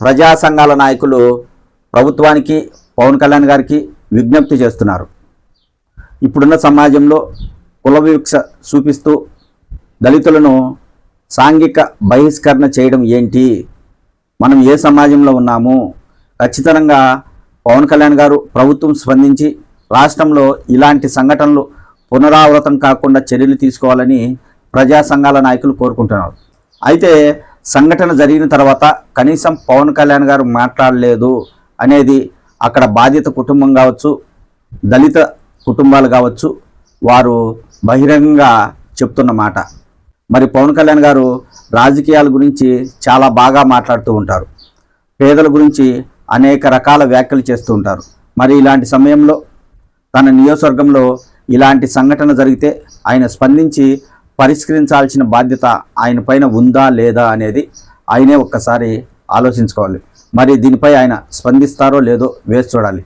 ప్రజా సంఘాల నాయకులు ప్రభుత్వానికి పవన్ కళ్యాణ్ గారికి విజ్ఞప్తి చేస్తున్నారు. ఇప్పుడున్న సమాజంలో కుల వివక్ష చూపిస్తూ దళితులను సాంఘిక బహిష్కరణ చేయడం ఏంటి? మనం ఏ సమాజంలో ఉన్నాము? ఖచ్చితంగా పవన్ కళ్యాణ్ గారు ప్రభుత్వం స్పందించి రాష్ట్రంలో ఇలాంటి సంఘటనలు పునరావృతం కాకుండా చర్యలు తీసుకోవాలని ప్రజా సంఘాల నాయకులు కోరుకుంటున్నారు. అయితే సంఘటన జరిగిన తర్వాత కనీసం పవన్ కళ్యాణ్ గారు మాట్లాడలేదు అనేది అక్కడ బాధిత కుటుంబం కావచ్చు దళిత కుటుంబాలు కావచ్చు వారు బహిరంగంగా చెప్తున్న మాట. మరి పవన్ కళ్యాణ్ గారు రాజకీయాల గురించి చాలా బాగా మాట్లాడుతూ ఉంటారు. పేదల గురించి అనేక రకాల వ్యాఖ్యలు చేస్తూ ఉంటారు. మరి ఇలాంటి సమయంలో తన నియోజకవర్గంలో ఇలాంటి సంఘటన జరిగితే ఆయన స్పందించి పరిష్కరించాల్సిన బాధ్యత ఆయన పైన ఉందా లేదా అనేది ఆయనే ఒక్కసారి ఆలోచించుకోవాలి. మరి దీనిపై ఆయన స్పందిస్తారో లేదో వేచి చూడాలి.